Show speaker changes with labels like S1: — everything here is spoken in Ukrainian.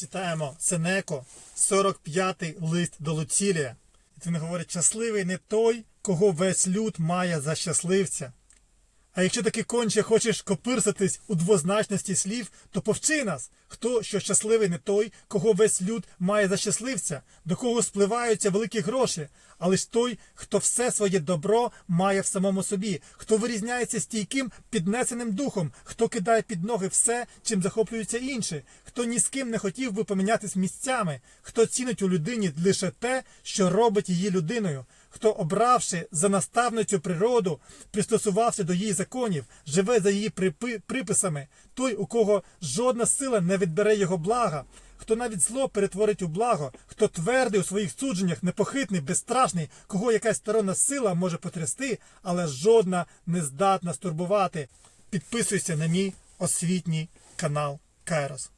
S1: Читаємо Сенеко, 45-й лист до Луцілія. І він говорить: щасливий не той, кого весь люд має за щасливця. А якщо таки конче хочеш копирсатись у двозначності слів, то повчи нас, хто що щасливий не той, кого весь люд має за щасливця, до кого спливаються великі гроші, а лиш той, хто все своє добро має в самому собі, хто вирізняється стійким піднесеним духом, хто кидає під ноги все, чим захоплюються інші, хто ні з ким не хотів би помінятись місцями, хто цінить у людині лише те, що робить її людиною, хто, обравши за наставницю природу, пристосувався до її законів, живе за її припи- приписами, той, у кого жодна сила не відбере його блага, хто навіть зло перетворить у благо, хто твердий у своїх судженнях, непохитний, безстрашний, кого якась сторонна сила може потрясти, але жодна не здатна стурбувати. Підписуйся на мій освітній канал Кайрос.